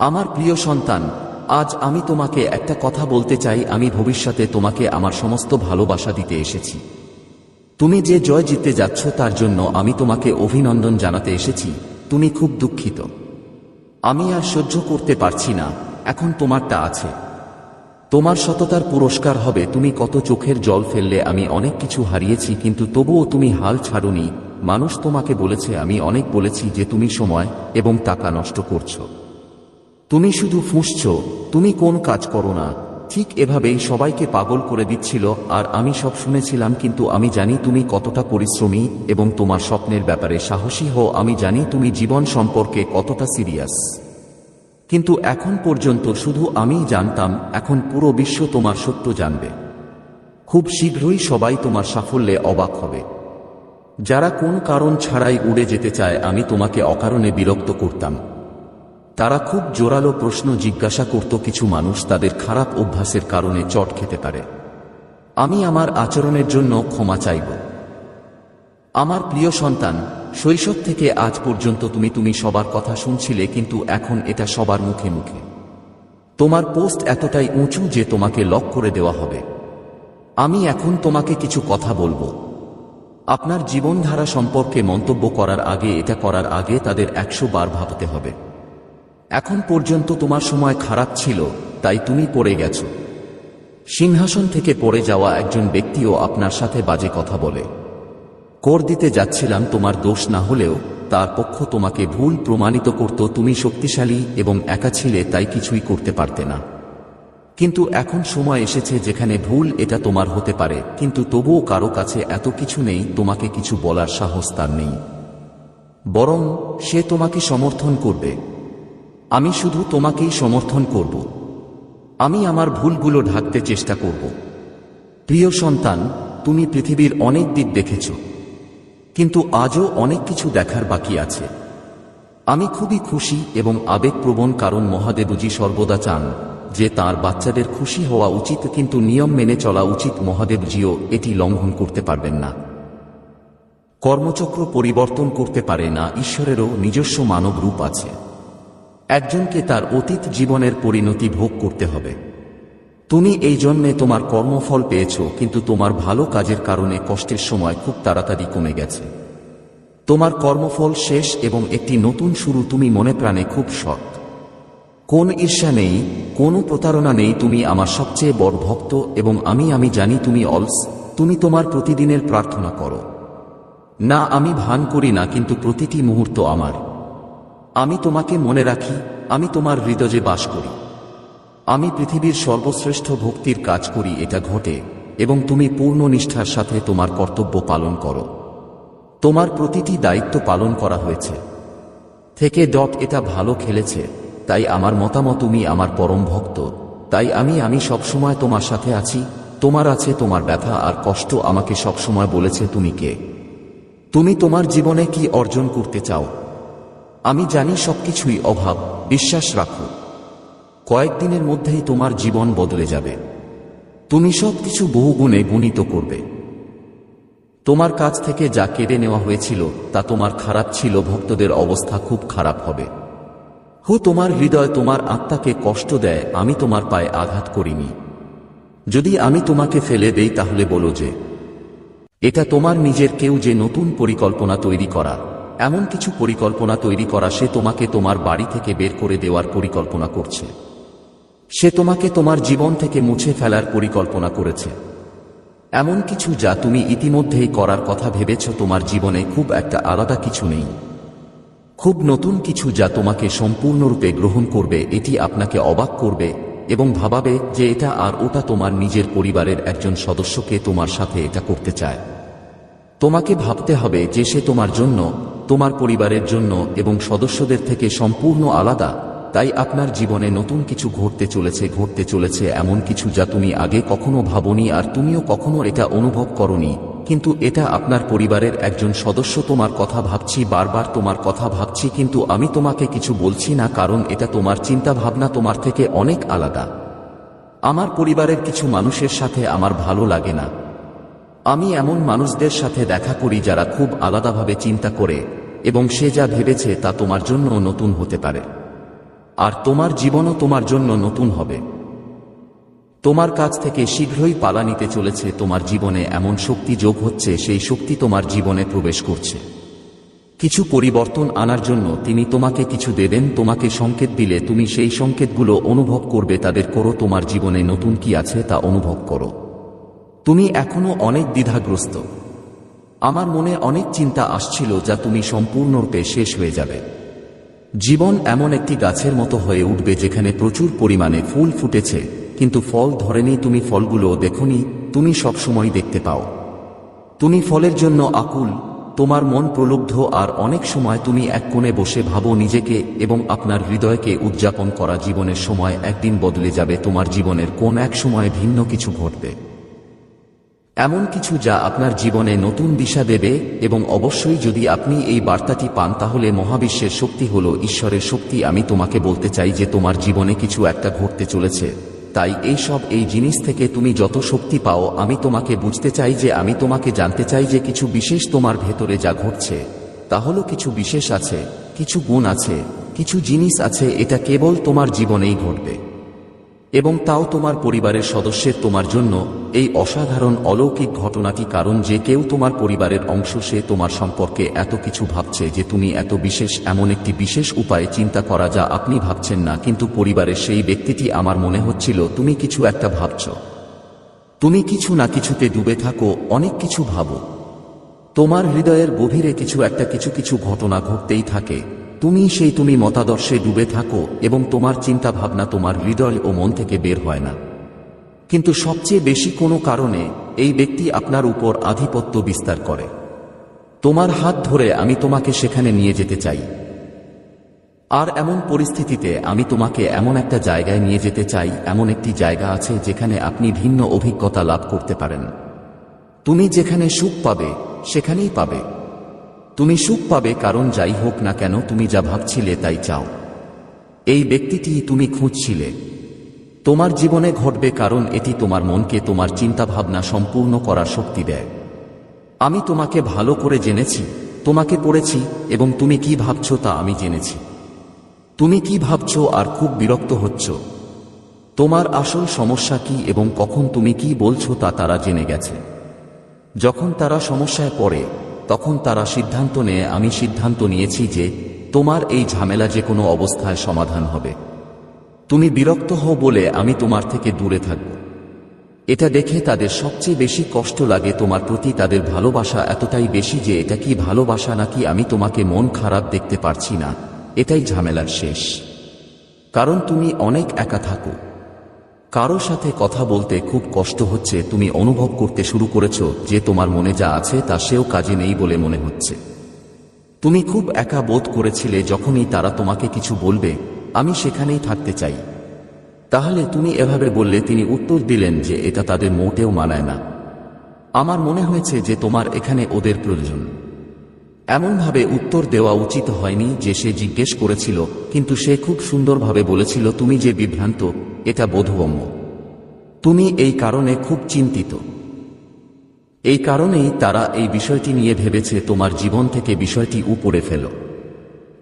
আমার প্রিয় সন্তান, আজ আমি তোমাকে একটা কথা বলতে চাই, আমি ভবিষ্যতে তোমাকে আমার সমস্ত ভালোবাসা দিতে এসেছি। তুমি যে জয় জিততে যাচ্ছ, তার জন্য আমি তোমাকে অভিনন্দন জানাতে এসেছি, তুমি খুব দুঃখিত। আমি আর সহ্য করতে পারছি না, এখন তোমারটা আছে। তোমার সততার পুরস্কার হবে, তুমি কত চোখের জল ফেললে আমি অনেক কিছু হারিয়েছি, কিন্তু তবুও তুমি হাল ছাড়ুনি। মানুষ তোমাকে বলেছে, আমি অনেক বলেছি যে তুমি সময় এবং টাকা নষ্ট করছ। তুমি শুধু ফুঁসছ, তুমি কোন কাজ করো না। ঠিক এভাবেই সবাইকে পাগল করে দিচ্ছিল, আর আমি সব শুনেছিলাম কিন্তু আমি জানি তুমি কতটা পরিশ্রমী এবং তোমার স্বপ্নের ব্যাপারে সাহসী হও, আমি জানি তুমি জীবন সম্পর্কে কতটা সিরিয়াস। কিন্তু এখন পর্যন্ত শুধু আমিই জানতাম, এখন পুরো বিশ্ব তোমার সত্য জানবে। খুব শীঘ্রই সবাই তোমার সাফল্যে অবাক হবে। যারা কোন কারণ ছাড়াই উড়ে যেতে চায়, আমি তোমাকে অকারণে বিরক্ত করতাম। তারা খুব জোরালো প্রশ্ন জিজ্ঞাসা করত কিছু মানুষ তাদের খারাপ অভ্যাসের কারণে চট খেতে পারে। আমি আমার আচরণের জন্য ক্ষমা চাইব। আমার প্রিয় সন্তান, শৈশব থেকে আজ পর্যন্ত তুমি তুমি সবার কথা শুনছিলে কিন্তু এখন এটা সবার মুখে মুখে। তোমার পোস্ট এতটাই উঁচু যে তোমাকে লক করে দেওয়া হবে। আমি এখন তোমাকে কিছু কথা বলব। আপনার জীবনধারা সম্পর্কে মন্তব্য করার আগে, এটা করার আগে তাদের একশো বার ভাবতে হবে। এখন পর্যন্ত তোমার সময় খারাপ ছিল, তাই তুমি পড়ে গেছ। সিংহাসন থেকে পড়ে যাওয়া একজন ব্যক্তিও আপনার সাথে বাজে কথা বলে। কর দিতে যাচ্ছিলাম তোমার দোষ না হলেও, তার পক্ষ তোমাকে ভুল প্রমাণিত করত, তুমি শক্তিশালী এবং একা ছিলে, তাই কিছুই করতে পারতে না। কিন্তু এখন সময় এসেছে যেখানে ভুল এটা তোমার হতে পারে, কিন্তু তবুও কারও কাছে এত কিছু নেই, তোমাকে কিছু বলার সাহস তার নেই। বরং সে তোমাকে সমর্থন করবে। আমি শুধু তোমাকেই সমর্থন করব। আমি আমার ভুলগুলো ঢাকতে চেষ্টা করব। প্রিয় সন্তান, তুমি পৃথিবীর অনেক দিক দেখেছ। কিন্তু আজও অনেক কিছু দেখার বাকি আছে। আমি খুবই খুশি এবং আবেগপ্রবণ কারণ মহাদেবজি সর্বদা চান যে তার বাচ্চাদের খুশি হওয়া উচিত, কিন্তু নিয়ম মেনে চলা উচিত মহাদেবজিও এটি লঙ্ঘন করতে পারবেন না। কর্মচক্র পরিবর্তন করতে পারে না, ঈশ্বরেরও নিজস্ব মানব রূপ আছে। একজনকে তার অতীত জীবনের পরিণতি ভোগ করতে হবে। তুমি এই জন্যে তোমার কর্মফল পেয়েছ, কিন্তু তোমার ভালো কাজের কারণে কষ্টের সময় খুব তাড়াতাড়ি কমে গেছে। তোমার কর্মফল শেষ এবং একটি নতুন শুরু তুমি মনে প্রাণে খুব সৎ কোন ঈর্ষা নেই, কোনো প্রতারণা নেই, তুমি আমার সবচেয়ে বড় ভক্ত এবং আমি আমি জানি তুমি অলস, তুমি তোমার প্রতিদিনের প্রার্থনা করো। না, আমি ভান করি না, কিন্তু প্রতিটি মুহূর্ত আমার। আমি তোমাকে মনে রাখি, আমি তোমার হৃদয়ে বাস করি। আমি পৃথিবীর সর্বশ্রেষ্ঠ ভক্তির কাজ করি, এটা ঘটে, এবং তুমি পূর্ণ নিষ্ঠার সাথে তোমার কর্তব্য পালন করো। তোমার প্রতিটি দায়িত্ব পালন করা হয়েছে। থেকে ডট, এটা ভালো খেলেছে, তাই আমার মতামত তুমি আমার পরম ভক্ত। তাই আমি আমি সবসময় তোমার সাথে আছি, তোমার আছে তোমার ব্যথা, আর কষ্ট আমাকে সবসময় বলেছে তুমি কে। তুমি তোমার জীবনে কি অর্জন করতে চাও? আমি জানি সবকিছুই অভাব, বিশ্বাস রাখো। কয়েকদিনের মধ্যেই তোমার জীবন বদলে যাবে। তুমি সবকিছু বহুগুণে গুণিত করবে। তোমার কাছ থেকে যা কেড়ে নেওয়া হয়েছিল, তা তোমার খারাপ ছিল, ভক্তদের অবস্থা খুব খারাপ হবে। হু, তোমার হৃদয় তোমার আত্মাকে কষ্ট দেয়, আমি তোমার পায়ে আঘাত করিনি। যদি আমি তোমাকে ফেলে দেই, তাহলে বলো যে, এটা তোমার নিজের কেউ যে নতুন পরিকল্পনা তৈরি করা এমন কিছু পরিকল্পনা তৈরি করা সে তোমাকে তোমার বাড়ি থেকে বের করে দেওয়ার পরিকল্পনা করছে। সে তোমাকে তোমার জীবন থেকে মুছে ফেলার পরিকল্পনা করেছে। এমন কিছু যা তুমি ইতিমধ্যেই করার কথা ভেবেছ তোমার জীবনে খুব একটা আলাদা কিছু নেই। খুব নতুন কিছু যা তোমাকে সম্পূর্ণরূপে গ্রহণ করবে, এটি আপনাকে অবাক করবে এবং ভাবাবে যে এটা আর ওটা তোমার নিজের পরিবারের একজন সদস্যকে তোমার সাথে এটা করতে চায়। তোমাকে ভাবতে হবে যে সে তোমার জন্য তোমার পরিবারের জন্য এবং সদস্যদের থেকে সম্পূর্ণ আলাদা, তাই আপনার জীবনে নতুন কিছু ঘটতে চলেছে ঘটতে চলেছে এমন কিছু যা তুমি আগে কখনো ভাবনি আর তুমিও কখনো এটা অনুভব করনি। কিন্তু এটা আপনার পরিবারের একজন সদস্য তোমার কথা ভাবছি, বারবার তোমার কথা ভাবছি, কিন্তু আমি তোমাকে কিছু বলছি না কারণ এটা তোমার চিন্তা ভাবনা তোমার থেকে অনেক আলাদা। আমার পরিবারের কিছু মানুষের সাথে আমার ভালো লাগে না। আমি এমন মানুষদের সাথে দেখা করি যারা খুব আলাদাভাবে চিন্তা করে এবং সে যা ভেবেছে তা তোমার জন্য নতুন হতে পারে। আর তোমার জীবনও তোমার জন্য নতুন হবে। তোমার কাছ থেকে শীঘ্রই পালা নিতে চলেছে তোমার জীবনে এমন শক্তি যোগ হচ্ছে, সেই শক্তি তোমার জীবনে প্রবেশ করছে। কিছু পরিবর্তন আনার জন্য তিনি তোমাকে কিছু দেবেন, তোমাকে সংকেত দিলে তুমি সেই সংকেতগুলো অনুভব করবে, তাদের করো, তোমার জীবনে নতুন কি আছে তা অনুভব করো। তুমি এখনও অনেক দ্বিধাগ্রস্ত। আমার মনে অনেক চিন্তা আসছিল যা তুমি সম্পূর্ণরূপে শেষ হয়ে যাবে। জীবন এমন একটি গাছের মতো হয়ে উঠবে যেখানে প্রচুর পরিমাণে ফুল ফুটেছে, কিন্তু ফল ধরেনি তুমি ফলগুলো দেখনি, তুমি সবসময় দেখতে পাও। তুমি ফলের জন্য আকুল, তোমার মন প্রলুব্ধ আর অনেক সময় তুমি এক কোণে বসে ভাবো নিজেকে এবং আপনার হৃদয়কে উদযাপন করা জীবনের সময় একদিন বদলে যাবে, তোমার জীবনের কোন এক সময় ভিন্ন কিছু ঘটবে। এমন কিছু যা আপনার জীবনে নতুন দিশা দেবে এবং অবশ্যই যদি আপনি এই বার্তাটি পান, তাহলে মহাবিশ্বের শক্তি হল ঈশ্বরের শক্তি। আমি তোমাকে বলতে চাই যে তোমার জীবনে কিছু একটা ঘটতে চলেছে। তাই এই সব এই জিনিস থেকে তুমি যত শক্তি পাও, আমি তোমাকে বুঝতে চাই যে, আমি তোমাকে জানতে চাই যে কিছু বিশেষ তোমার ভেতরে যা ঘটছে। তা হলো কিছু বিশেষ আছে, কিছু গুণ আছে, কিছু জিনিস আছে, এটা কেবল তোমার জীবনেই ঘটবে। এবং তাও তোমার পরিবারের সদস্যের তোমার জন্য এই অসাধারণ অলৌকিক ঘটনাটি কারণ যে কেউ তোমার পরিবারের অংশ, সে তোমার সম্পর্কে এত কিছু ভাবছে যে তুমি এত বিশেষ, এমন একটি বিশেষ উপায়ে চিন্তা করা যা আপনি ভাবছেন না, কিন্তু পরিবারের সেই ব্যক্তিটি আমার মনে হচ্ছিল, তুমি কিছু একটা ভাবছ। তুমি কিছু না কিছুতে ডুবে থাকো, অনেক কিছু ভাবো। তোমার হৃদয়ের গভীরে কিছু একটা, কিছু কিছু ঘটনা ঘটতেই থাকে। তুমি সেই তুমি মতাদর্শে ডুবে থাকো এবং তোমার চিন্তা ভাবনা তোমার হৃদয় ও মন থেকে বের হয় না। কিন্তু সবচেয়ে বেশি কোনো কারণে এই ব্যক্তি আপনার উপর আধিপত্য বিস্তার করে। তোমার হাত ধরে আমি তোমাকে সেখানে নিয়ে যেতে চাই। আর এমন পরিস্থিতিতে আমি তোমাকে এমন একটা জায়গায় নিয়ে যেতে চাই, এমন একটি জায়গা আছে যেখানে আপনি ভিন্ন অভিজ্ঞতা লাভ করতে পারেন। তুমি যেখানে সুখ পাবে, সেখানেই পাবে। তুমি সুখ পাবে কারণ যাই হোক না কেন তুমি যা ভাবছিলে তাই চাও। এই ব্যক্তিটি তুমি খুঁজছিলে। তোমার জীবনে ঘটবে কারণ এটি তোমার মনকে তোমার চিন্তাভাবনা সম্পূর্ণ করার শক্তি দেয়। আমি তোমাকে ভালো করে জেনেছি, তোমাকে পড়েছি এবং তুমি কি ভাবছ তা আমি জেনেছি। তুমি কি ভাবছ আর খুব বিরক্ত হচ্ছ। তোমার আসল সমস্যা কি এবং কখন তুমি কি বলছো তা তারা জেনে গেছে। যখন তারা সমস্যায় পড়ে তখন তারা সিদ্ধান্ত নেয়, আমি সিদ্ধান্ত নিয়েছি যে তোমার এই ঝামেলা যে কোনো অবস্থায় সমাধান হবে। তুমি বিরক্ত হও বলে আমি তোমার থেকে দূরে থাকব। এটা দেখে তাদের সবচেয়ে বেশি কষ্ট লাগে। তোমার প্রতি তাদের ভালোবাসা এতটাই বেশি যে এটা কি ভালোবাসা নাকি আমি তোমাকে মন খারাপ দেখতে পারছি না। এটাই ঝামেলার শেষ। কারণ তুমি অনেক একা থাকো। কারও সাথে কথা বলতে খুব কষ্ট হচ্ছে, তুমি অনুভব করতে শুরু করেছ যে তোমার মনে যা আছে তা সেও কাজে নেই বলে মনে হচ্ছে। তুমি খুব একা বোধ করেছিলে যখনই তারা তোমাকে কিছু বলবে, আমি সেখানেই থাকতে চাই। তাহলে তুমি এভাবে বললে তিনি উত্তর দিলেন যে এটা তাদের মোটেও মানায় না। আমার মনে হয়েছে যে তোমার এখানে ওদের প্রয়োজন। এমনভাবে উত্তর দেওয়া উচিত হয়নি যে সে জিজ্ঞেস করেছিল, কিন্তু সে খুব সুন্দরভাবে বলেছিল, তুমি যে বিভ্রান্ত এটা বোধগম্য। তুমি এই কারণে খুব চিন্তিত। এই কারণেই তারা এই বিষয়টি নিয়ে ভেবেছে তোমার জীবন থেকে বিষয়টি উপরে ফেল।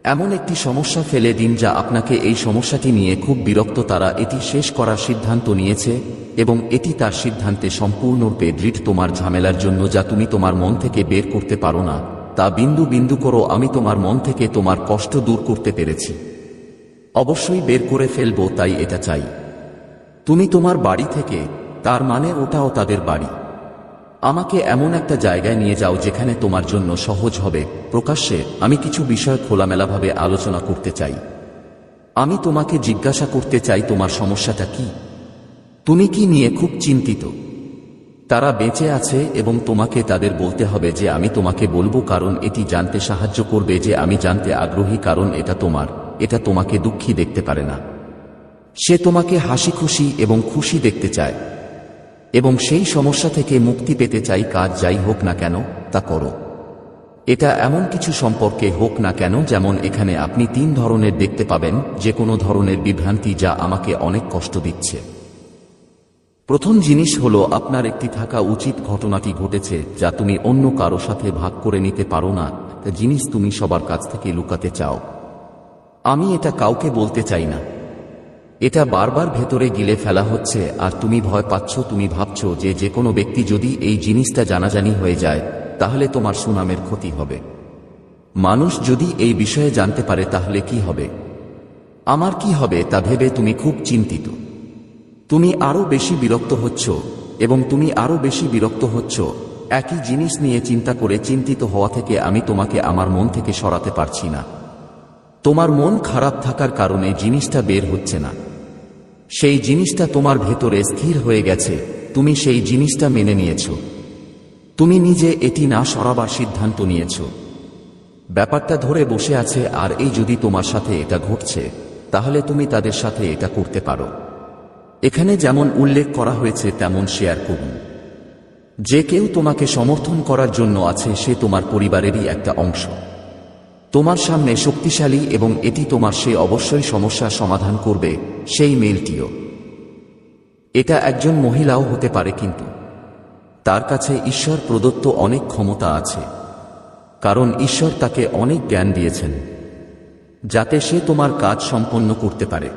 এমন একটি সমস্যা ফেলে দিন যা আপনাকে এই সমস্যাটি নিয়ে খুব বিরক্ত তারা এটি শেষ করার সিদ্ধান্ত নিয়েছে এবং এটি তার সিদ্ধান্তে সম্পূর্ণরূপে দৃঢ় তোমার ঝামেলার জন্য যা তুমি তোমার মন থেকে বের করতে পারো না, তা বিন্দু বিন্দু করো আমি তোমার মন থেকে তোমার কষ্ট দূর করতে পেরেছি। অবশ্যই বের করে ফেলব তাই এটা চাই। তুমি তোমার বাড়ি থেকে, তার মানে ওটাও তাদের বাড়ি। আমাকে এমন একটা জায়গায় নিয়ে যাও যেখানে তোমার জন্য সহজ হবে। প্রকাশ্যে, আমি কিছু বিষয় খোলামেলাভাবে আলোচনা করতে চাই। আমি তোমাকে জিজ্ঞাসা করতে চাই, তোমার সমস্যাটা কি? তুমি কি নিয়ে খুব চিন্তিত? তারা বেঁচে আছে এবং তোমাকে তাদের বলতে হবে যে আমি তোমাকে বলব, কারণ এটি জানতে সাহায্য করবে যে আমি জানতে আগ্রহী, কারণ এটা তোমার, এটা তোমাকে দুঃখী দেখতে পারে না। সে তোমাকে হাসি খুশি এবং খুশি দেখতে চায়, এবং সেই সমস্যা থেকে মুক্তি পেতে চাই কাজ যাই হোক না কেন, তা করো। এটা এমন কিছু সম্পর্কে হোক না কেন যেমন এখানে আপনি তিন ধরনের দেখতে পাবেন যে কোনো ধরনের বিভ্রান্তি যা আমাকে অনেক কষ্ট দিচ্ছে। প্রথম জিনিস হল আপনার একটি থাকা উচিত ঘটনাটি ঘটেছে যা তুমি অন্য কারও সাথে ভাগ করে নিতে পারো না জিনিস তুমি সবার কাছ থেকে লুকাতে চাও। আমি এটা কাউকে বলতে চাই না। এটা বারবার ভেতরে গিলে ফেলা হচ্ছে, আর তুমি ভয় পাচ্ছ, তুমি ভাবছ যে যে কোনো ব্যক্তি যদি এই জিনিসটা জানাজানি হয়ে যায়, তাহলে তোমার সুনামের ক্ষতি হবে। মানুষ যদি এই বিষয়ে জানতে পারে, তাহলে কি হবে? আমার কি হবে তা ভেবে তুমি খুব চিন্তিত। তুমি আরও বেশি বিরক্ত হচ্ছ, এবং তুমি আরও বেশি বিরক্ত হচ্ছ। একই জিনিস নিয়ে চিন্তা করে চিন্তিত হওয়া থেকে আমি তোমাকে আমার মন থেকে সরাতে পারছি না। তোমার মন খারাপ থাকার কারণে জিনিসটা বের হচ্ছে না। সেই জিনিসটা তোমার ভেতরে স্থির হয়ে গেছে, তুমি সেই জিনিসটা মেনে নিয়েছ। তুমি নিজে এটি না সরাবার সিদ্ধান্ত নিয়েছ। ব্যাপারটা ধরে বসে আছে, আর এই যদি তোমার সাথে এটা ঘটছে, তাহলে তুমি তাদের সাথে এটা করতে পারো। এখানে যেমন উল্লেখ করা হয়েছে, তেমন শেয়ার করুন। যে কেউ তোমাকে সমর্থন করার জন্য আছে, সে তোমার পরিবারেরই একটা অংশ। তোমার সামনে শক্তিশালী এবং এটি তোমার সে অবশ্যই সমস্যার সমাধান করবে, সেই মেলটিও। এটা একজন মহিলাও হতে পারে কিন্তু। তার কাছে ঈশ্বর প্রদত্ত অনেক ক্ষমতা আছে। কারণ ঈশ্বর তাকে অনেক জ্ঞান দিয়েছেন, যাতে সে তোমার কাজ সম্পন্ন করতে পারে।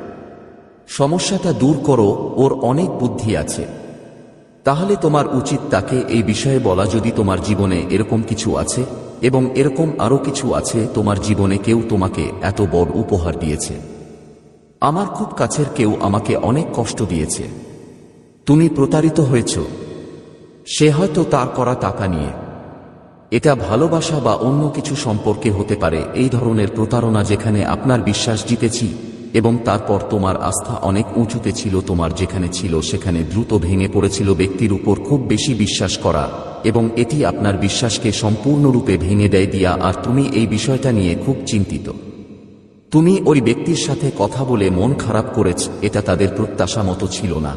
সমস্যাটা দূর করো, ওর অনেক বুদ্ধি আছে। তাহলে তোমার উচিত তাকে এই বিষয়ে বলা যদি তোমার জীবনে এরকম কিছু আছে। এবং এরকম আরও কিছু আছে, তোমার জীবনে কেউ তোমাকে এত বড় উপহার দিয়েছে। আমার খুব কাছের কেউ আমাকে অনেক কষ্ট দিয়েছে। তুমি প্রতারিত হয়েছ। সে হয়তো তার করা টাকা নিয়ে। এটা ভালোবাসা বা অন্য কিছু সম্পর্কে হতে পারে, এই ধরনের প্রতারণা যেখানে আপনার বিশ্বাস জিতেছি এবং তারপর তোমার আস্থা অনেক উঁচুতে ছিল, তোমার যেখানে ছিল সেখানে দ্রুত ভেঙে পড়েছিল ব্যক্তির উপর খুব বেশি বিশ্বাস করা, এবং এটি আপনার বিশ্বাসকে সম্পূর্ণরূপে ভেঙে দেয় দিয়া, আর তুমি এই বিষয়টা নিয়ে খুব চিন্তিত। তুমি ওই ব্যক্তির সাথে কথা বলে মন খারাপ করেছ, এটা তাদের প্রত্যাশা মতো ছিল না।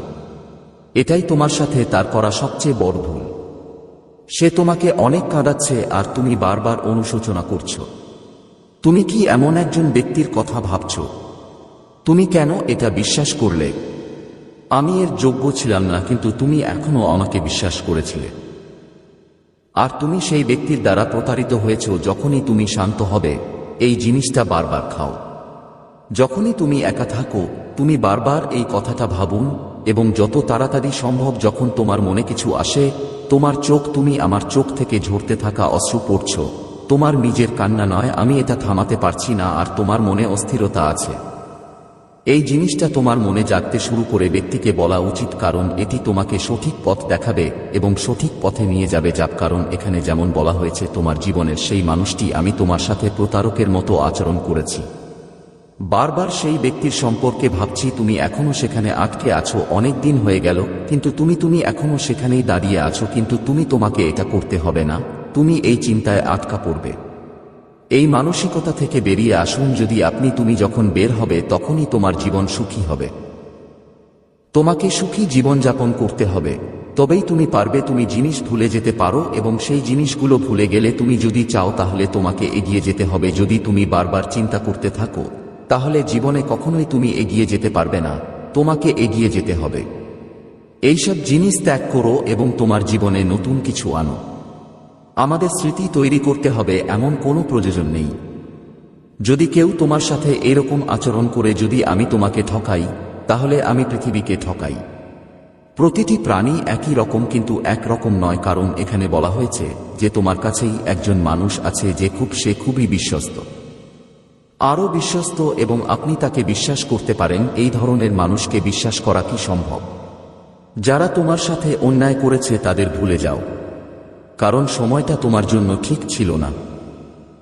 এটাই তোমার সাথে তার করা সবচেয়ে বড় ভুল। সে তোমাকে অনেক কাঁদাচ্ছে, আর তুমি বারবার অনুশোচনা করছ। তুমি কি এমন একজন ব্যক্তির কথা ভাবছ? তুমি কেন এটা বিশ্বাস করলে? আমি এর যোগ্য ছিলাম না, কিন্তু তুমি এখনও আমাকে বিশ্বাস করেছিলে। আর তুমি সেই ব্যক্তির দ্বারা প্রতারিত হয়েছ যখনই তুমি শান্ত হবে, এই জিনিসটা বারবার খাও। যখনই তুমি একা থাকো, তুমি বারবার এই কথাটা ভাবুন, এবং যত তাড়াতাড়ি সম্ভব যখন তোমার মনে কিছু আসে, তোমার চোখ তুমি আমার চোখ থেকে ঝরতে থাকা অশ্রু পড়ছ। তোমার নিজের কান্না নয়, আমি এটা থামাতে পারছি না, আর তোমার মনে অস্থিরতা আছে। এই জিনিসটা তোমার মনে জাগতে শুরু করে ব্যক্তিকে বলা উচিত, কারণ এটি তোমাকে সঠিক পথ দেখাবে এবং সঠিক পথে নিয়ে যাবে যার কারণ এখানে যেমন বলা হয়েছে, তোমার জীবনের সেই মানুষটি আমি তোমার সাথে প্রতারকের মতো আচরণ করেছি। বারবার সেই ব্যক্তির সম্পর্কে ভাবছি, তুমি এখনও সেখানে আটকে আছো, অনেক দিন হয়ে গেল, কিন্তু তুমি তুমি এখনও সেখানেই দাঁড়িয়ে আছো, কিন্তু তুমি তোমাকে এটা করতে হবে না। তুমি এই চিন্তায় আটকা পড়বে। এই মানসিকতা থেকে বেরিয়ে আসুন যদি আপনি তুমি যখন বের হবে তখনই তোমার জীবন সুখী হবে। তোমাকে সুখী জীবনযাপন করতে হবে। তবেই তুমি পারবে তুমি জিনিস ভুলে যেতে পারো এবং সেই জিনিসগুলো ভুলে গেলে তুমি যদি চাও তাহলে তোমাকে এগিয়ে যেতে হবে। যদি তুমি বারবার চিন্তা করতে থাকো, তাহলে জীবনে কখনোই তুমি এগিয়ে যেতে পারবে না। তোমাকে এগিয়ে যেতে হবে। এইসব জিনিস ত্যাগ করো এবং তোমার জীবনে নতুন কিছু আনো। আমাদের স্মৃতি তৈরি করতে হবে এমন কোনো প্রয়োজন নেই। যদি কেউ তোমার সাথে এরকম আচরণ করে যদি আমি তোমাকে ঠকাই, তাহলে আমি পৃথিবীকে ঠকাই। প্রতিটি প্রাণী একই রকম কিন্তু একরকম নয়, কারণ এখানে বলা হয়েছে যে তোমার কাছেই একজন মানুষ আছে যে খুব, সে খুবই বিশ্বস্ত। আরও বিশ্বস্ত এবং আপনি তাকে বিশ্বাস করতে পারেন, এই ধরনের মানুষকে বিশ্বাস করা কি সম্ভব? যারা তোমার সাথে অন্যায় করেছে তাদের ভুলে যাও। কারণ সময়টা তোমার জন্য ঠিক ছিল না।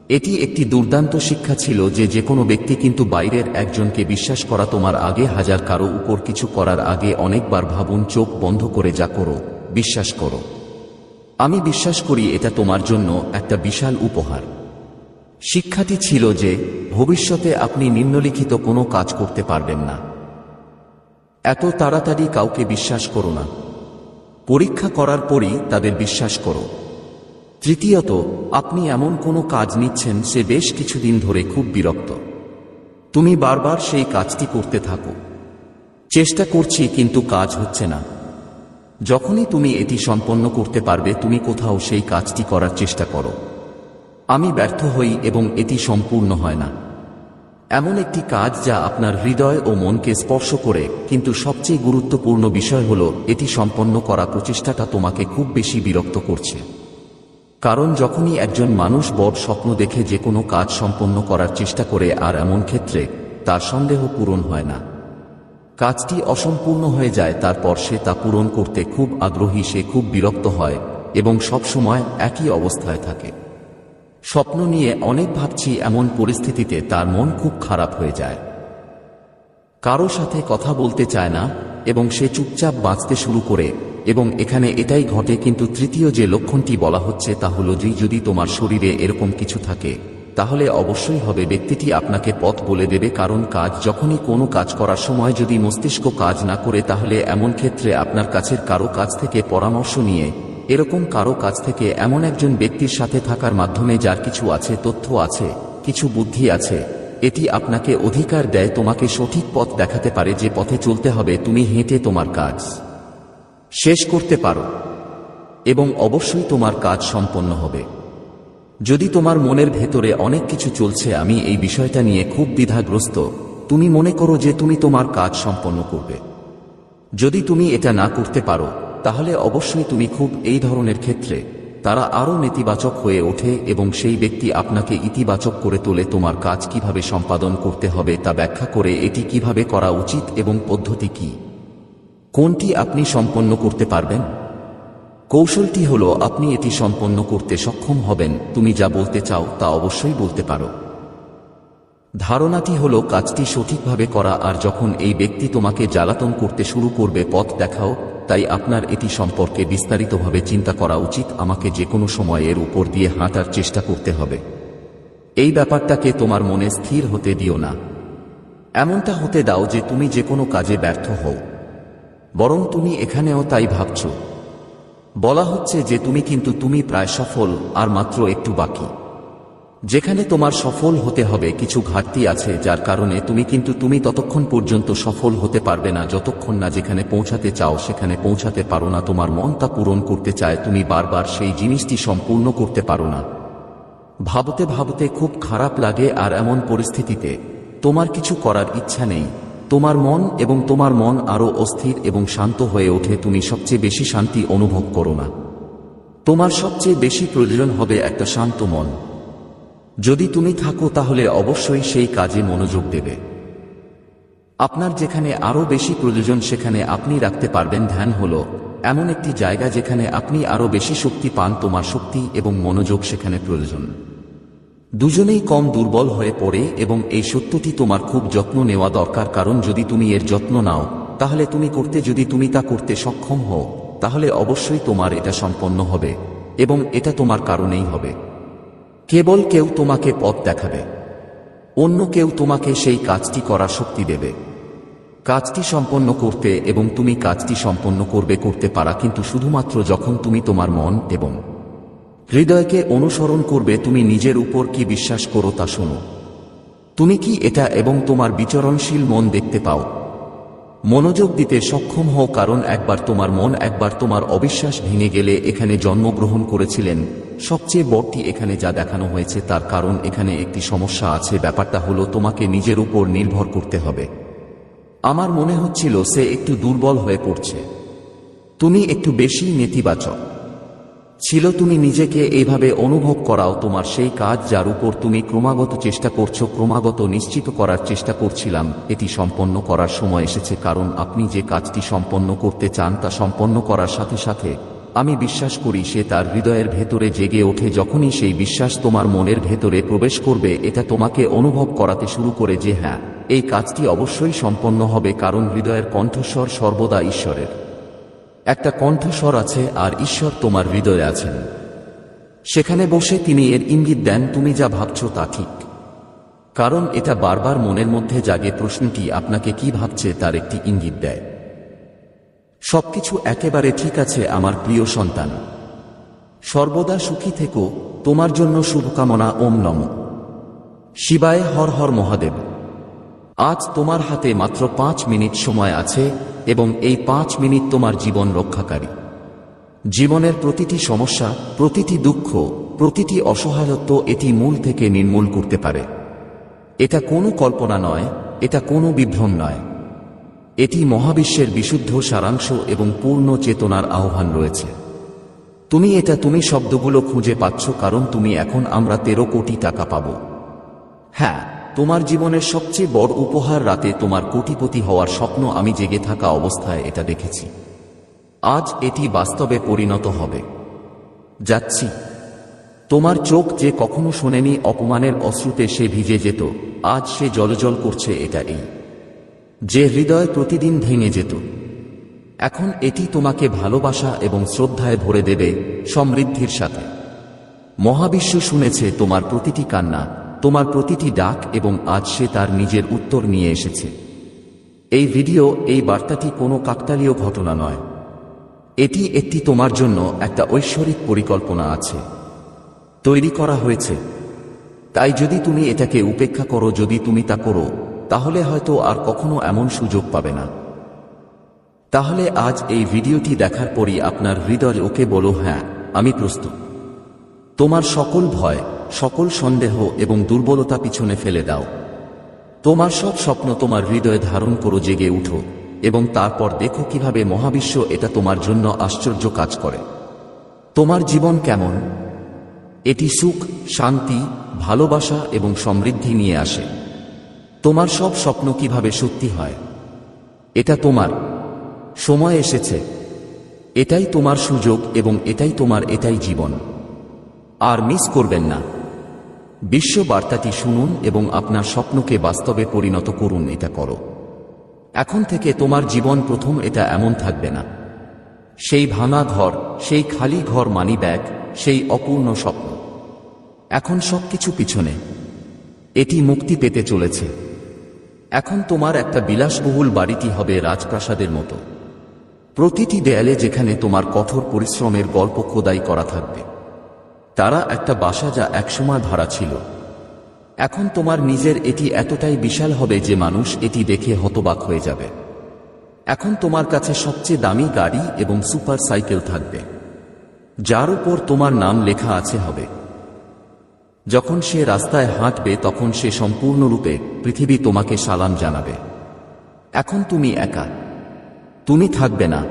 এটি একটি দুর্দান্ত শিক্ষা ছিল যে যে কোনো ব্যক্তি কিন্তু বাইরের একজনকে বিশ্বাস করা তোমার আগে হাজার কারও উপর কিছু করার আগে অনেকবার ভাবুন চোখ বন্ধ করে যা করো, বিশ্বাস করো। আমি বিশ্বাস করি এটা তোমার জন্য একটা বিশাল উপহার। শিক্ষাটি ছিল যে ভবিষ্যতে আপনি নিম্নলিখিত কোনো কাজ করতে পারবেন না। এত তাড়াতাড়ি কাউকে বিশ্বাস করো না। পরীক্ষা করার পরই তাদের বিশ্বাস করো। তৃতীয়ত, আপনি এমন কোনো কাজ নিচ্ছেন সে বেশ কিছুদিন ধরে খুব বিরক্ত। তুমি বারবার সেই কাজটি করতে থাকো। চেষ্টা করছি কিন্তু কাজ হচ্ছে না। যখনই তুমি এটি সম্পন্ন করতে পারবে, তুমি কোথাও সেই কাজটি করার চেষ্টা করো। আমি ব্যর্থ হই এবং এটি সম্পূর্ণ হয় না। এমন একটি কাজ যা আপনার হৃদয় ও মনকে স্পর্শ করে, কিন্তু সবচেয়ে গুরুত্বপূর্ণ বিষয় হল, এটি সম্পন্ন করা প্রচেষ্টাটা তোমাকে খুব বেশি বিরক্ত করছে। কারণ যখনই একজন মানুষ বড় স্বপ্ন দেখে যে কোনো কাজ সম্পন্ন করার চেষ্টা করে আর এমন ক্ষেত্রে, তার সন্দেহ পূরণ হয় না। কাজটি অসম্পূর্ণ হয়ে যায়, তারপর সে তা পূরণ করতে খুব আগ্রহী, সে খুব বিরক্ত হয় এবং সবসময় একই অবস্থায় থাকে। স্বপ্ন নিয়ে অনেক ভাবছি এমন পরিস্থিতিতে তার মন খুব খারাপ হয়ে যায়। কারও সাথে কথা বলতে চায় না এবং সে চুপচাপ বাঁচতে শুরু করে এবং এখানে এটাই ঘটে কিন্তু তৃতীয় যে লক্ষণটি বলা হচ্ছে তা হল যে যদি তোমার শরীরে এরকম কিছু থাকে, তাহলে অবশ্যই হবে ব্যক্তিটি আপনাকে পথ বলে দেবে কারণ কাজ যখনই কোনো কাজ করার সময় যদি মস্তিষ্ক কাজ না করে তাহলে এমন ক্ষেত্রে আপনার কাছের কারও কাছ থেকে পরামর্শ নিয়ে, এরকম কারও কাছ থেকে এমন একজন ব্যক্তির সাথে থাকার মাধ্যমে যার কিছু আছে, তথ্য আছে, কিছু বুদ্ধি আছে, এটি আপনাকে অধিকার দেয়, তোমাকে সঠিক পথ দেখাতে পারে যে পথে চলতে হবে, তুমি হেঁটে তোমার কাজ। শেষ করতে পারো, এবং অবশ্যই তোমার কাজ সম্পন্ন হবে। যদি তোমার মনের ভেতরে অনেক কিছু চলছে, আমি এই বিষয়টা নিয়ে খুব দ্বিধাগ্রস্ত। তুমি মনে করো যে তুমি তোমার কাজ সম্পন্ন করবে। যদি তুমি এটা না করতে পারো, তাহলে অবশ্যই তুমি খুব এই ধরনের ক্ষেত্রে তারা আরও নেতিবাচক হয়ে ওঠে, এবং সেই ব্যক্তি আপনাকে ইতিবাচক করে তোলে তোমার কাজ কীভাবে সম্পাদন করতে হবে তা ব্যাখ্যা করে এটি কীভাবে করা উচিত এবং পদ্ধতি কি। কোনটি আপনি সম্পন্ন করতে পারবেন? কৌশলটি হল, আপনি এটি সম্পন্ন করতে সক্ষম হবেন, তুমি যা বলতে চাও তা অবশ্যই বলতে পারো। ধারণাটি হল, কাজটি সঠিকভাবে করা আর যখন এই ব্যক্তি তোমাকে জ্বালাতন করতে শুরু করবে পথ দেখাও, তাই আপনার এটি সম্পর্কে বিস্তারিতভাবে চিন্তা করা উচিত, আমাকে যে কোনো সময় এর উপর দিয়ে হাঁটার চেষ্টা করতে হবে। এই ব্যাপারটাকে তোমার মনে স্থির হতে দিও না। এমনটা হতে দাও যে তুমি যে কোনো কাজে ব্যর্থ হও। বরং তুমি এখানেও তাই ভাবছ। বলা হচ্ছে যে তুমি কিন্তু তুমি প্রায় সফল, আর মাত্র একটু বাকি। যেখানে তোমার সফল হতে হবে কিছু ঘাটতি আছে, যার কারণে তুমি কিন্তু তুমি ততক্ষণ পর্যন্ত সফল হতে পারবে না, যতক্ষণ না যেখানে পৌঁছাতে চাও সেখানে পৌঁছাতে পারো না, তোমার মন তা পূরণ করতে চায়, তুমি বারবার সেই জিনিসটি সম্পূর্ণ করতে পারো না। ভাবতে ভাবতে খুব খারাপ লাগে, আর এমন পরিস্থিতিতে তোমার কিছু করার ইচ্ছা নেই। তোমার মন এবং তোমার মন আরও অস্থির এবং শান্ত হয়ে ওঠে, তুমি সবচেয়ে বেশি শান্তি অনুভব করো না। তোমার সবচেয়ে বেশি প্রয়োজন হবে একটা শান্ত মন। যদি তুমি থাকো তাহলে অবশ্যই সেই কাজে মনোযোগ দেবে। আপনার যেখানে আরও বেশি প্রয়োজন সেখানে আপনি রাখতে পারবেন। ধ্যান হল, এমন একটি জায়গা যেখানে আপনি আরও বেশি শক্তি পান, তোমার শক্তি এবং মনোযোগ সেখানে প্রয়োজন। দুজনেই কম দুর্বল হয়ে পড়ে এবং এই সত্যটি তোমার খুব যত্ন নেওয়া দরকার, কারণ যদি তুমি এর যত্ন নাও, তাহলে তুমি করতে, যদি তুমি তা করতে সক্ষম হও, তাহলে অবশ্যই তোমার এটা সম্পন্ন হবে এবং এটা তোমার কারণেই হবে। কেবল কেউ তোমাকে পথ দেখাবে। অন্য কেউ তোমাকে সেই কাজটি করার শক্তি দেবে। কাজটি সম্পন্ন করতে এবং তুমি কাজটি সম্পন্ন করবে, করতে পারা, কিন্তু শুধুমাত্র যখন তুমি তোমার মন এবং হৃদয়কে অনুসরণ করবে তুমি নিজের উপর কি বিশ্বাস করো তা শোনো। তুমি কি এটা এবং তোমার বিচরণশীল মন দেখতে পাও? মনোযোগ দিতে সক্ষম হও কারণ একবার তোমার মন, একবার তোমার অবিশ্বাস ভেঙে গেলে এখানে জন্মগ্রহণ করেছিলেন। সবচেয়ে বড়টি এখানে যা দেখানো হয়েছে তার কারণ এখানে একটি সমস্যা আছে। ব্যাপারটা হলো তোমাকে নিজের উপর নির্ভর করতে হবে। আমার মনে হচ্ছিল সে একটু দুর্বল হয়ে পড়ছে। তুমি একটু বেশি নেতিবাচক। ছিল তুমি নিজেকে এইভাবে অনুভব করাও তোমার সেই কাজ যার উপর তুমি ক্রমাগত চেষ্টা করছ, ক্রমাগত নিশ্চিত করার চেষ্টা করছিলাম। এটি সম্পন্ন করার সময় এসেছে কারণ আপনি যে কাজটি সম্পন্ন করতে চান তা সম্পন্ন করার সাথে সাথে আমি বিশ্বাস করি সে তার হৃদয়ের ভেতরে জেগে ওঠে যখনই সেই বিশ্বাস তোমার মনের ভেতরে প্রবেশ করবে, এটা তোমাকে অনুভব করাতে শুরু করে যে হ্যাঁ এই কাজটি অবশ্যই সম্পন্ন হবে কারণ হৃদয়ের কণ্ঠস্বর সর্বদা ঈশ্বরের। একটা কণ্ঠস্বর আছে আর ঈশ্বর তোমার হৃদয়ে আছেন। সেখানে বসে তিনি এর ইঙ্গিত দেন, তুমি যা ভাবছ তা ঠিক। কারণ এটা বারবার মনের মধ্যে জাগে প্রশ্নটি, আপনাকে কি ভাবছে? তার একটি ইঙ্গিত দেয়। সবকিছু একেবারে ঠিক আছে, আমার প্রিয় সন্তান। সর্বদা সুখী থেকো, তোমার জন্য শুভকামনা, ওম নম। শিবায় হর হর মহাদেব। আজ তোমার হাতে মাত্র পাঁচ মিনিট সময় আছে এবং এই পাঁচ মিনিট তোমার জীবন রক্ষাকারী। জীবনের প্রতিটি সমস্যা, প্রতিটি দুঃখ, প্রতিটি অসহায়ত্ব এটি মূল থেকে নির্মূল করতে পারে। এটা কোনো কল্পনা নয়, এটা কোনো বিভ্রম নয়। এটি মহাবিশ্বের বিশুদ্ধ সারাংশ এবং পূর্ণ চেতনার আহ্বান রয়েছে। তুমি এটা তুমি শব্দগুলো খুঁজে পাচ্ছ কারণ তুমি এখন আমরা তেরো কোটি টাকা পাব। হ্যাঁ তোমার জীবনের সবচেয়ে বড় উপহার রাতে তোমার কোটিপতি হওয়ার স্বপ্ন আমি জেগে থাকা অবস্থায় এটা দেখেছি। আজ এটি বাস্তবে পরিণত হবে। যাচ্ছি। তোমার চোখ যে কখনো শোনেনি, অপমানের অশ্রুতে সে ভিজে যেত। আজ সে জলজল করছে এটা এই। যে হৃদয় প্রতিদিন ভেঙে যেত। এখন এটি তোমাকে ভালোবাসা এবং শ্রদ্ধায় ভরে দেবে সমৃদ্ধির সাথে। মহাবিশ্ব শুনেছে তোমার প্রতিটি কান্না। তোমার প্রতিটি ডাক এবং আজ সে তার নিজের উত্তর নিয়ে এসেছে। এই ভিডিও, এই বার্তাটি কোনো কাকতালীয় ঘটনা নয়। এটি একটি তোমার জন্য একটা ঐশ্বরিক পরিকল্পনা আছে। তৈরি করা হয়েছে। তাই যদি তুমি এটাকে উপেক্ষা করো, যদি তুমি তা করো, তাহলে হয়তো আর কখনো এমন সুযোগ পাবে না। তাহলে আজ এই ভিডিওটি দেখার পরই আপনার হৃদয় ওকে বলো হ্যাঁ আমি প্রস্তুত। তোমার সকল ভয় সকল সন্দেহ এবং দুর্বলতা পিছনে ফেলে দাও। তোমার সব স্বপ্ন তোমার হৃদয়ে ধারণ করো জেগে উঠো এবং তারপর দেখো কীভাবে মহাবিশ্ব এটা তোমার জন্য আশ্চর্য কাজ করে। তোমার জীবন কেমন? এটি সুখ, শান্তি, ভালোবাসা এবং সমৃদ্ধি নিয়ে আসে। তোমার সব স্বপ্ন কীভাবে সত্যি হয়? এটা তোমার। সময় এসেছে। এটাই তোমার সুযোগ এবং এটাই তোমার এটাই জীবন। আর মিস করবেন না। বিশ্ব বার্তাটি শুনুন এবং আপনার স্বপ্নকে বাস্তবে পরিণত করুন, এটা করো। এখন থেকে তোমার জীবন প্রথম, এটা এমন থাকবে না। সেই ভাঙা ঘর, সেই খালি ঘর মানি ব্যাগ, সেই অপূর্ণ স্বপ্ন। এখন সবকিছু পিছনে। এটি মুক্তি পেতে চলেছে। এখন তোমার একটা বিলাসবহুল বাড়িটি হবে রাজপ্রাসাদের মতো। প্রতিটি দেয়ালে যেখানে তোমার কঠোর পরিশ্রমের গল্প খোদাই করা থাকবে। তারা একটা বাসা যা একসময় ভাড়া ছিল। এখন তোমার নিজের এটি এতটাই বিশাল হবে যে মানুষ এটি দেখে হতবাক হয়ে যাবে। এখন তোমার কাছে সবচেয়ে দামি গাড়ি এবং সুপার সাইকেল থাকবে। যার উপর তোমার নাম লেখা আছে হবে। যখন সে রাস্তায় হাঁটবে, তখন সে সম্পূর্ণরূপে পৃথিবী তোমাকে সালাম জানাবে। এখন তুমি একা। তুমি থাকবে না।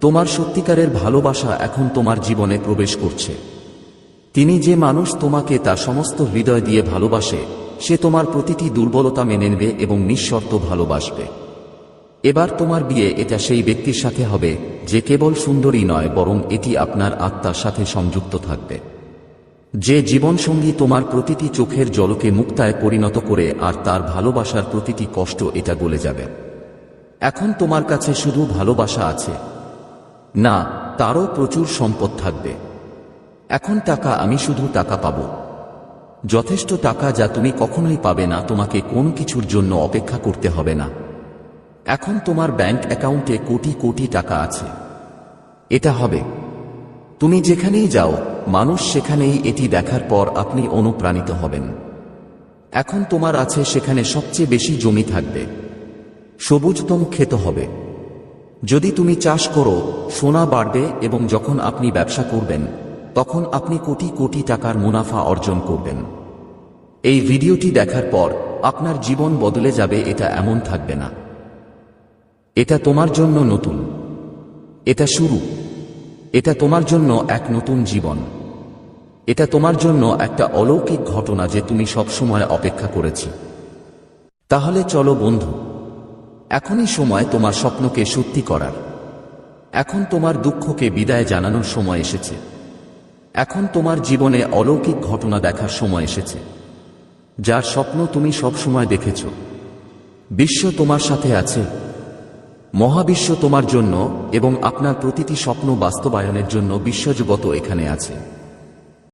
তোমার সত্যিকারের ভালোবাসা এখন তোমার জীবনে প্রবেশ করছে। তিনি যে মানুষ তোমাকে তার সমস্ত হৃদয় দিয়ে ভালোবাসে, সে তোমার প্রতিটি দুর্বলতা মেনে নেবে এবং নিঃশর্ত ভালোবাসবে। এবার তোমার বিয়ে এটা সেই ব্যক্তির সাথে হবে, যে কেবল সুন্দরী নয়, বরং এটি আপনার আত্মার সাথে সংযুক্ত থাকবে। যে জীবনসঙ্গী তোমার প্রতিটি চোখের জলকে মুক্তায় পরিণত করে আর তার ভালোবাসার প্রতিটি কষ্ট এটা গলে যাবে। এখন তোমার কাছে শুধু ভালোবাসা আছে। না, তারও প্রচুর সম্পদ থাকবে। এখন টাকা আমি শুধু টাকা পাব। যথেষ্ট টাকা যা তুমি কখনোই পাবে না, তোমাকে কোন কিছুর জন্য অপেক্ষা করতে হবে না। এখন তোমার ব্যাংক অ্যাকাউন্টে কোটি কোটি টাকা আছে। এটা হবে। তুমি যেখানেই যাও, মানুষ সেখানেই এটি দেখার পর আপনি অনুপ্রাণিত হবেন। এখন তোমার আছে সেখানে সবচেয়ে বেশি জমি থাকবে। সবুজতম ক্ষেত হবে। যদি তুমি চাষ করো, সোনা বাড়বে এবং যখন আপনি ব্যবসা করবেন তখন আপনি কোটি কোটি টাকার মুনাফা অর্জন করবেন। এই ভিডিওটি দেখার পর আপনার জীবন বদলে যাবে, এটা এমন থাকবে না। এটা তোমার জন্য নতুন। এটা শুরু। এটা তোমার জন্য এক নতুন জীবন। এটা তোমার জন্য একটা অলৌকিক ঘটনা যে তুমি সবসময় অপেক্ষা করেছি। তাহলে চলো বন্ধু, এখনই সময় তোমার স্বপ্নকে সত্যি করার। এখন তোমার দুঃখকে বিদায় জানানোর সময় এসেছে। এখন তোমার জীবনে অলৌকিক ঘটনা দেখার সময় এসেছে, যার স্বপ্ন তুমি সবসময় দেখেছ। বিশ্ব তোমার সাথে আছে, মহাবিশ্ব তোমার জন্য এবং আপনার প্রতিটি স্বপ্ন বাস্তবায়নের জন্য বিশ্বজগত এখানে আছে।